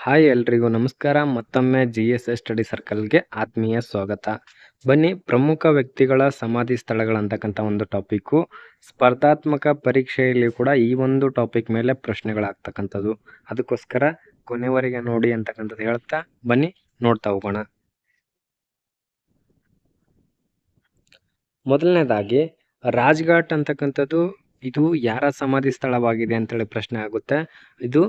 Hi ಎಲ್ರಿಗೂ ನಮಸ್ಕಾರ. ಮತ್ತೊಮ್ಮೆ ಜಿ ಎಸ್ ಎಸ್ ಸ್ಟಡಿ ಸರ್ಕಲ್ಗೆ ಆತ್ಮೀಯ ಸ್ವಾಗತ. ಬನ್ನಿ, ಪ್ರಮುಖ ವ್ಯಕ್ತಿಗಳ ಸಮಾಧಿ ಸ್ಥಳಗಳಂತಕ್ಕಂಥ ಒಂದು ಟಾಪಿಕ್ಕು ಸ್ಪರ್ಧಾತ್ಮಕ ಪರೀಕ್ಷೆಯಲ್ಲಿ ಕೂಡ ಈ ಒಂದು ಟಾಪಿಕ್ ಮೇಲೆ ಪ್ರಶ್ನೆಗಳಾಗ್ತಕ್ಕಂಥದ್ದು. ಅದಕ್ಕೋಸ್ಕರ ಕೊನೆವರೆಗೆ ನೋಡಿ ಅಂತಕ್ಕಂಥದ್ದು ಹೇಳ್ತಾ ಬನ್ನಿ, ನೋಡ್ತಾ ಹೋಗೋಣ. ಮೊದಲನೇದಾಗಿ, ರಾಜ್ಘಾಟ್ ಅಂತಕ್ಕಂಥದ್ದು, ಇದು ಯಾರ ಸಮಾಧಿ ಸ್ಥಳವಾಗಿದೆ ಅಂತೇಳಿ ಪ್ರಶ್ನೆ ಆಗುತ್ತೆ. ಇದು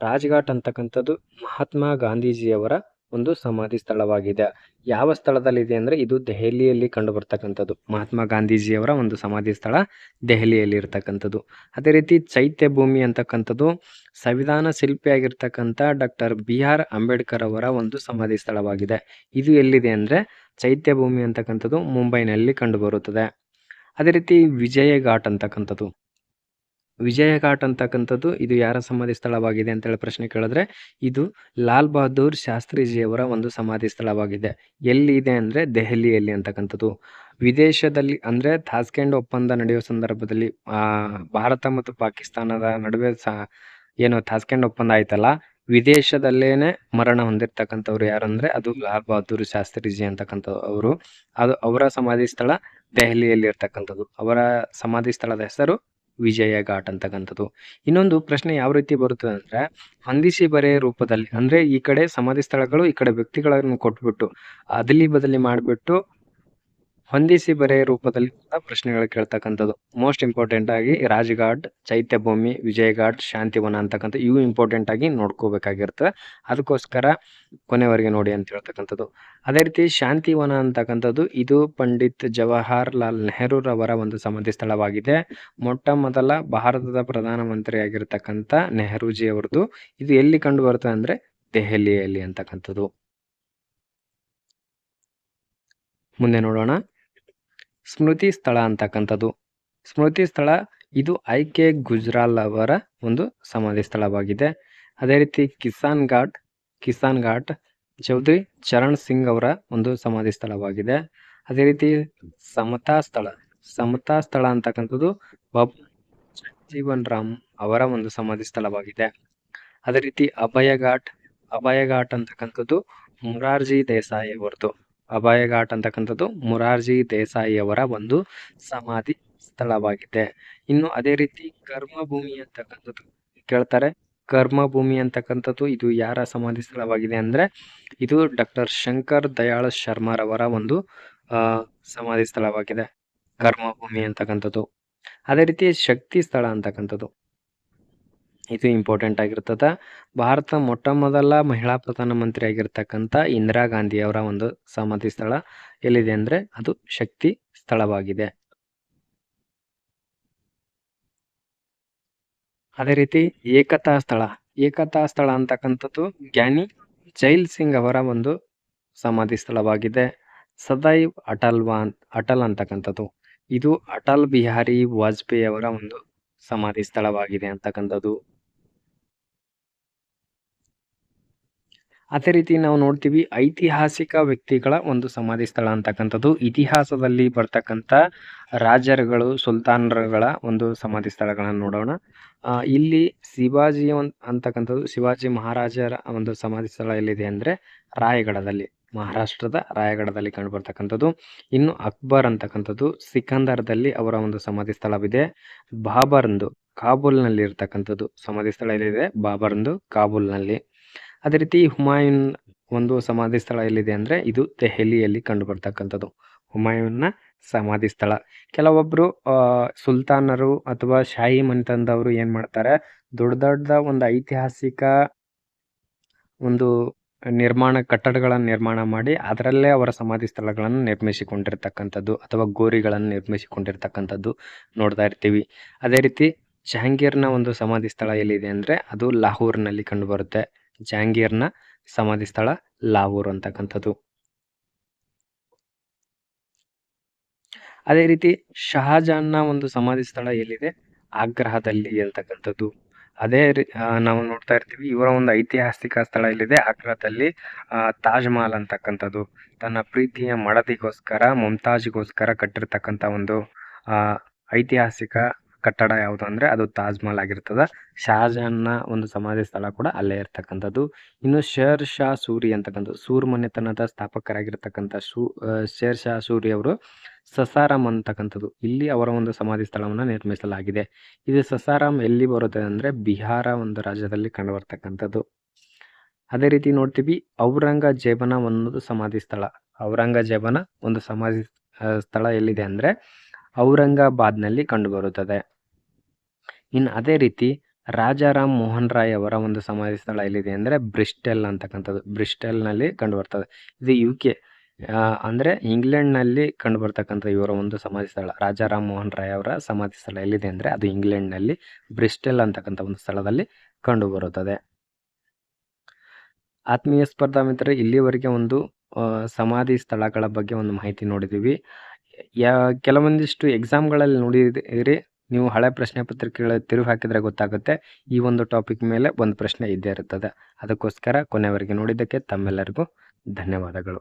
ರಾಜ್ಘಾಟ್ ಅಂತಕ್ಕಂಥದ್ದು ಮಹಾತ್ಮ ಗಾಂಧೀಜಿಯವರ ಒಂದು ಸಮಾಧಿ ಸ್ಥಳವಾಗಿದೆ. ಯಾವ ಸ್ಥಳದಲ್ಲಿದೆ ಅಂದರೆ ಇದು ದೆಹಲಿಯಲ್ಲಿ ಕಂಡು ಬರ್ತಕ್ಕಂಥದ್ದು ಮಹಾತ್ಮ ಗಾಂಧೀಜಿಯವರ ಒಂದು ಸಮಾಧಿ ಸ್ಥಳ ದೆಹಲಿಯಲ್ಲಿ ಇರ್ತಕ್ಕಂಥದ್ದು. ಅದೇ ರೀತಿ ಚೈತ್ಯ ಭೂಮಿ ಅಂತಕ್ಕಂಥದ್ದು ಸಂವಿಧಾನ ಶಿಲ್ಪಿಯಾಗಿರ್ತಕ್ಕಂಥ ಡಾಕ್ಟರ್ ಬಿ ಆರ್ ಅಂಬೇಡ್ಕರ್ ಅವರ ಒಂದು ಸಮಾಧಿ ಸ್ಥಳವಾಗಿದೆ. ಇದು ಎಲ್ಲಿದೆ ಅಂದರೆ ಚೈತ್ಯ ಭೂಮಿ ಅಂತಕ್ಕಂಥದ್ದು ಮುಂಬೈನಲ್ಲಿ ಕಂಡುಬರುತ್ತದೆ. ಅದೇ ರೀತಿ ವಿಜಯ ಘಾಟ್ ಅಂತಕ್ಕಂಥದ್ದು. ವಿಜಯ ಘಾಟ್ ಅಂತಕ್ಕಂಥದ್ದು ಇದು ಯಾರ ಸಮಾಧಿ ಸ್ಥಳವಾಗಿದೆ ಅಂತೇಳಿ ಪ್ರಶ್ನೆ ಕೇಳಿದ್ರೆ, ಇದು ಲಾಲ್ ಬಹದ್ದೂರ್ ಶಾಸ್ತ್ರಿಜಿಯವರ ಒಂದು ಸಮಾಧಿ ಸ್ಥಳವಾಗಿದೆ. ಎಲ್ಲಿ ಇದೆ ಅಂದರೆ ದೆಹಲಿಯಲ್ಲಿ ಅಂತಕ್ಕಂಥದ್ದು. ವಿದೇಶದಲ್ಲಿ ಅಂದರೆ ತಾಸ್ಕೆಂಡ್ ಒಪ್ಪಂದ ನಡೆಯುವ ಸಂದರ್ಭದಲ್ಲಿ ಭಾರತ ಮತ್ತು ಪಾಕಿಸ್ತಾನದ ನಡುವೆ ಸ, ಏನು ತಾಸ್ಕೆಂಡ್ ಒಪ್ಪಂದ ಆಯ್ತಲ್ಲ, ವಿದೇಶದಲ್ಲೇನೆ ಮರಣ ಹೊಂದಿರ್ತಕ್ಕಂಥವ್ರು ಯಾರು ಅಂದ್ರೆ ಅದು ಲಾಲ್ ಬಹದ್ದೂರ್ ಶಾಸ್ತ್ರಿಜಿ ಅಂತಕ್ಕಂಥ ಅವರು ಅದು ಅವರ ಸಮಾಧಿ ಸ್ಥಳ ದೆಹಲಿಯಲ್ಲಿ ಇರ್ತಕ್ಕಂಥದ್ದು. ಅವರ ಸಮಾಧಿ ಸ್ಥಳದ ಹೆಸರು ವಿಜಯ ಘಾಟ್ ಅಂತಕ್ಕಂಥದ್ದು. ಇನ್ನೊಂದು ಪ್ರಶ್ನೆ ಯಾವ ರೀತಿ ಬರುತ್ತದೆ ಅಂದ್ರೆ, ಹೊಂದಿಸಿ ಬರೆಯ ರೂಪದಲ್ಲಿ, ಅಂದ್ರೆ ಈ ಕಡೆ ಸಮಾಧಿ ಸ್ಥಳಗಳು, ಈ ಕಡೆ ವ್ಯಕ್ತಿಗಳನ್ನು ಕೊಟ್ಬಿಟ್ಟು, ಅದಲಿ ಬದಲಿ ಮಾಡಿಬಿಟ್ಟು ಹೊಂದಿಸಿ ಬರೆಯ ರೂಪದಲ್ಲಿ ಪ್ರಶ್ನೆಗಳು ಕೇಳ್ತಕ್ಕಂಥದ್ದು. ಮೋಸ್ಟ್ ಇಂಪಾರ್ಟೆಂಟ್ ಆಗಿ ರಾಜ್ಘಾಟ್ ಚೈತ್ಯ ಭೂಮಿ ವಿಜಯ್ ಘಾಟ್ ಶಾಂತಿವನ ಅಂತಕ್ಕಂಥ ಇವು ಇಂಪಾರ್ಟೆಂಟ್ ಆಗಿ ನೋಡ್ಕೋಬೇಕಾಗಿರ್ತದೆ ಅದಕ್ಕೋಸ್ಕರ ಕೊನೆವರೆಗೆ ನೋಡಿ ಅಂತ ಹೇಳ್ತಕ್ಕಂಥದ್ದು. ಅದೇ ರೀತಿ ಶಾಂತಿವನ ಅಂತಕ್ಕಂಥದ್ದು ಇದು ಪಂಡಿತ್ ಜವಾಹರ್ ಲಾಲ್ ನೆಹರೂರವರ ಒಂದು ಸಮಾಧಿ ಸ್ಥಳವಾಗಿದೆ. ಮೊಟ್ಟ ಮೊದಲ ಭಾರತದ ಪ್ರಧಾನಮಂತ್ರಿಯಾಗಿರ್ತಕ್ಕಂಥ ನೆಹರೂಜಿ ಅವರದು ಇದು ಎಲ್ಲಿ ಕಂಡು ಬರ್ತದೆ ಅಂದ್ರೆ ದೆಹಲಿಯಲ್ಲಿ ಅಂತಕ್ಕಂಥದ್ದು. ಮುಂದೆ ನೋಡೋಣ. ಸ್ಮೃತಿ ಸ್ಥಳ ಅಂತಕ್ಕಂಥದ್ದು. ಸ್ಮೃತಿ ಸ್ಥಳ, ಇದು ಐ ಕೆ ಗುಜ್ರಾಲ್ ಅವರ ಒಂದು ಸಮಾಧಿ ಸ್ಥಳವಾಗಿದೆ. ಅದೇ ರೀತಿ ಕಿಸಾನ್ ಘಾಟ್ ಕಿಸಾನ್ ಘಾಟ್, ಚೌಧರಿ ಚರಣ್ ಸಿಂಗ್ ಅವರ ಒಂದು ಸಮಾಧಿ ಸ್ಥಳವಾಗಿದೆ. ಅದೇ ರೀತಿ ಸಮತಾ ಸ್ಥಳ ಸಮತಾ ಸ್ಥಳ ಅಂತಕ್ಕಂಥದ್ದು ಬಾಬು ಜೀವನ್ ರಾಮ್ ಅವರ ಒಂದು ಸಮಾಧಿ ಸ್ಥಳವಾಗಿದೆ. ಅದೇ ರೀತಿ ಅಭಯ ಘಾಟ್ ಅಭಯ ಘಾಟ್ ಅಂತಕ್ಕಂಥದ್ದು ಮುರಾರ್ಜಿ ದೇಸಾಯಿ ಅವರದು ಅಭಯ ಘಾಟ್ ಅಂತಕ್ಕಂಥದ್ದು ಮುರಾರ್ಜಿ ದೇಸಾಯಿ ಅವರ ಒಂದು ಸಮಾಧಿ ಸ್ಥಳವಾಗಿದೆ. ಇನ್ನು ಅದೇ ರೀತಿ ಕರ್ಮಭೂಮಿ ಅಂತಕ್ಕಂಥದ್ದು ಕೇಳ್ತಾರೆ. ಕರ್ಮಭೂಮಿ ಅಂತಕ್ಕಂಥದ್ದು ಇದು ಯಾರ ಸಮಾಧಿ ಸ್ಥಳವಾಗಿದೆ ಅಂದ್ರೆ ಇದು ಡಾಕ್ಟರ್ ಶಂಕರ್ ದಯಾಳ್ ಶರ್ಮಾರವರ ಒಂದು ಸಮಾಧಿ ಸ್ಥಳವಾಗಿದೆ. ಕರ್ಮಭೂಮಿ ಅಂತಕ್ಕಂಥದ್ದು. ಅದೇ ರೀತಿ ಶಕ್ತಿ ಸ್ಥಳ ಅಂತಕ್ಕಂಥದ್ದು. ಇದು ಇಂಪಾರ್ಟೆಂಟ್ ಆಗಿರ್ತದ. ಭಾರತ ಮೊಟ್ಟ ಮೊದಲ ಮಹಿಳಾ ಪ್ರಧಾನಮಂತ್ರಿ ಆಗಿರ್ತಕ್ಕಂಥ ಇಂದಿರಾ ಗಾಂಧಿ ಅವರ ಒಂದು ಸಮಾಧಿ ಸ್ಥಳ ಎಲ್ಲಿದೆ ಅಂದ್ರೆ ಅದು ಶಕ್ತಿ ಸ್ಥಳವಾಗಿದೆ. ಅದೇ ರೀತಿ ಏಕತಾ ಸ್ಥಳ. ಏಕತಾ ಸ್ಥಳ ಅಂತಕ್ಕಂಥದ್ದು ಜ್ಞಾನಿ ಜೈಲ್ ಸಿಂಗ್ ಅವರ ಒಂದು ಸಮಾಧಿ ಸ್ಥಳವಾಗಿದೆ. ಸದೈವ್ ಅಟಲ್ ವಾನ್, ಅಟಲ್ ಅಂತಕ್ಕಂಥದ್ದು. ಇದು ಅಟಲ್ ಬಿಹಾರಿ ವಾಜಪೇಯಿ ಅವರ ಒಂದು ಸಮಾಧಿ ಸ್ಥಳವಾಗಿದೆ ಅಂತಕ್ಕಂಥದ್ದು. ಅದೇ ರೀತಿ ನಾವು ನೋಡ್ತೀವಿ ಐತಿಹಾಸಿಕ ವ್ಯಕ್ತಿಗಳ ಒಂದು ಸಮಾಧಿ ಸ್ಥಳ ಅಂತಕ್ಕಂಥದ್ದು. ಇತಿಹಾಸದಲ್ಲಿ ಬರ್ತಕ್ಕಂಥ ರಾಜರುಗಳು, ಸುಲ್ತಾನರುಗಳ ಒಂದು ಸಮಾಧಿ ಸ್ಥಳಗಳನ್ನು ನೋಡೋಣ. ಇಲ್ಲಿ ಶಿವಾಜಿ ಅಂತಕ್ಕಂಥದ್ದು ಶಿವಾಜಿ ಮಹಾರಾಜರ ಒಂದು ಸಮಾಧಿ ಸ್ಥಳ ಎಲ್ಲಿದೆ ಅಂದರೆ ರಾಯಗಡದಲ್ಲಿ, ಮಹಾರಾಷ್ಟ್ರದ ರಾಯಗಡದಲ್ಲಿ ಕಂಡು ಬರ್ತಕ್ಕಂಥದ್ದು ಇನ್ನು ಅಕ್ಬರ್ ಅಂತಕ್ಕಂಥದ್ದು ಸಿಕಂದರದಲ್ಲಿ ಅವರ ಒಂದು ಸಮಾಧಿ ಸ್ಥಳವಿದೆ. ಬಾಬರ್ಂದು ಕಾಬೂಲ್ನಲ್ಲಿ ಇರ್ತಕ್ಕಂಥದ್ದು ಸಮಾಧಿ ಸ್ಥಳ ಎಲ್ಲಿದೆ? ಬಾಬರ್ಂದು ಕಾಬೂಲ್ನಲ್ಲಿ. ಅದೇ ರೀತಿ ಹುಮಾಯೂನ್ ಒಂದು ಸಮಾಧಿ ಸ್ಥಳ ಎಲ್ಲಿದೆ ಅಂದರೆ ಇದು ದೆಹಲಿಯಲ್ಲಿ ಕಂಡುಬರ್ತಕ್ಕಂಥದ್ದು. ಹುಮಾಯೂನ್ನ ಸಮಾಧಿ ಸ್ಥಳ. ಕೆಲವೊಬ್ಬರು ಸುಲ್ತಾನರು ಅಥವಾ ಶಾಹಿ ಮನೆತನದವರು ಏನು ಮಾಡ್ತಾರೆ? ದೊಡ್ಡ ದೊಡ್ಡ ಒಂದು ಐತಿಹಾಸಿಕ ಒಂದು ನಿರ್ಮಾಣ, ಕಟ್ಟಡಗಳನ್ನು ನಿರ್ಮಾಣ ಮಾಡಿ ಅದರಲ್ಲೇ ಅವರ ಸಮಾಧಿ ಸ್ಥಳಗಳನ್ನು ನಿರ್ಮಿಸಿಕೊಂಡಿರ್ತಕ್ಕಂಥದ್ದು ಅಥವಾ ಗೋರಿಗಳನ್ನು ನಿರ್ಮಿಸಿಕೊಂಡಿರ್ತಕ್ಕಂಥದ್ದು ನೋಡ್ತಾ ಇರ್ತೀವಿ. ಅದೇ ರೀತಿ ಜಹಾಂಗೀರ್ನ ಒಂದು ಸಮಾಧಿ ಸ್ಥಳ ಎಲ್ಲಿದೆ ಅಂದರೆ ಅದು ಲಾಹೋರ್ನಲ್ಲಿ ಕಂಡುಬರುತ್ತೆ. ಜಹಾಂಗೀರ್ನ ಸಮಾಧಿ ಸ್ಥಳ ಲಾವೂರ್ ಅಂತಕ್ಕಂಥದ್ದು. ಅದೇ ರೀತಿ ಶಹಜಾನ್ನ ಒಂದು ಸಮಾಧಿ ಸ್ಥಳ ಎಲ್ಲಿದೆ? ಆಗ್ರಹದಲ್ಲಿ ಅಂತಕ್ಕಂಥದ್ದು. ಅದೇ ನಾವು ನೋಡ್ತಾ ಇರ್ತೀವಿ, ಇವರ ಒಂದು ಐತಿಹಾಸಿಕ ಸ್ಥಳ ಎಲ್ಲಿದೆ? ಆಗ್ರಹದಲ್ಲಿ ತಾಜ್ ಮಹಲ್ ಅಂತಕ್ಕಂಥದ್ದು. ತನ್ನ ಪ್ರೀತಿಯ ಮಡದಿಗೋಸ್ಕರ, ಮುಮ್ತಾಜ್ಗೋಸ್ಕರ ಕಟ್ಟಿರ್ತಕ್ಕಂಥ ಒಂದು ಐತಿಹಾಸಿಕ ಕಟ್ಟಡ ಯಾವುದು ಅಂದರೆ ಅದು ತಾಜ್ ಮಹಲ್ ಆಗಿರ್ತದೆ. ಶಹಜಹಾನ್ನ ಒಂದು ಸಮಾಧಿ ಸ್ಥಳ ಕೂಡ ಅಲ್ಲೇ ಇರ್ತಕ್ಕಂಥದ್ದು. ಇನ್ನು ಶೇರ್ ಶಾ ಸೂರಿ ಅಂತಕ್ಕಂಥ ಸೂರ್ ಮನೆತನದ ಸ್ಥಾಪಕರಾಗಿರ್ತಕ್ಕಂಥ ಶೂ ಶೇರ್ ಶಾ ಸೂರಿ ಅವರು ಸಸಾರಾಮ್ ಅಂತಕ್ಕಂಥದ್ದು. ಇಲ್ಲಿ ಅವರ ಒಂದು ಸಮಾಧಿ ಸ್ಥಳವನ್ನು ನಿರ್ಮಿಸಲಾಗಿದೆ. ಇದು ಸಸಾರಾಮ್ ಎಲ್ಲಿ ಬರುತ್ತೆ ಅಂದರೆ ಬಿಹಾರ ಒಂದು ರಾಜ್ಯದಲ್ಲಿ ಕಂಡುಬರ್ತಕ್ಕಂಥದ್ದು. ಅದೇ ರೀತಿ ನೋಡ್ತೀವಿ, ಔರಂಗಜೇಬನ ಒಂದು ಸಮಾಧಿ ಸ್ಥಳ. ಔರಂಗಜೇಬನ ಒಂದು ಸಮಾಧಿ ಸ್ಥಳ ಎಲ್ಲಿದೆ ಅಂದರೆ ಔರಂಗಾಬಾದ್ನಲ್ಲಿ ಕಂಡುಬರುತ್ತದೆ. ಇನ್ನು ಅದೇ ರೀತಿ ರಾಜಾರಾಮ್ ಮೋಹನ್ ರಾಯ್ ಅವರ ಒಂದು ಸಮಾಧಿ ಸ್ಥಳ ಎಲ್ಲಿದೆ ಅಂದರೆ ಬ್ರಿಸ್ಟೆಲ್ ಅಂತಕ್ಕಂಥದ್ದು. ಬ್ರಿಸ್ಟೆಲ್ನಲ್ಲಿ ಕಂಡುಬರ್ತದೆ. ಇದು ಯು ಕೆ ಅಂದರೆ ಇಂಗ್ಲೆಂಡ್ನಲ್ಲಿ ಕಂಡುಬರ್ತಕ್ಕಂಥ ಇವರ ಒಂದು ಸಮಾಧಿ ಸ್ಥಳ. ರಾಜಾರಾಮ್ ಮೋಹನ್ ರಾಯ್ ಅವರ ಸಮಾಧಿ ಸ್ಥಳ ಎಲ್ಲಿದೆ ಅಂದರೆ ಅದು ಇಂಗ್ಲೆಂಡ್ನಲ್ಲಿ ಬ್ರಿಸ್ಟೆಲ್ ಅಂತಕ್ಕಂಥ ಒಂದು ಸ್ಥಳದಲ್ಲಿ ಕಂಡುಬರುತ್ತದೆ. ಆತ್ಮೀಯ ಸ್ಪರ್ಧಾ ಮಿತ್ರರೇ, ಇಲ್ಲಿವರೆಗೆ ಒಂದು ಸಮಾಧಿ ಸ್ಥಳಗಳ ಬಗ್ಗೆ ಒಂದು ಮಾಹಿತಿ ನೋಡಿದ್ದೀವಿ. ಯಾ, ಕೆಲವೊಂದಿಷ್ಟು ಎಕ್ಸಾಮ್ಗಳಲ್ಲಿ ನೋಡಿದಿರಿ ನೀವು ಹಳೆ ಪ್ರಶ್ನೆ ಪತ್ರಿಕೆಗಳ ತಿರುವು ಹಾಕಿದರೆ ಗೊತ್ತಾಗುತ್ತೆ. ಈ ಒಂದು ಟಾಪಿಕ್ ಮೇಲೆ ಒಂದು ಪ್ರಶ್ನೆ ಇದ್ದೇ ಇರುತ್ತದೆ. ಅದಕ್ಕೋಸ್ಕರ ಕೊನೆವರೆಗೆ ನೋಡಿದ್ದಕ್ಕೆ ತಮ್ಮೆಲ್ಲರಿಗೂ ಧನ್ಯವಾದಗಳು.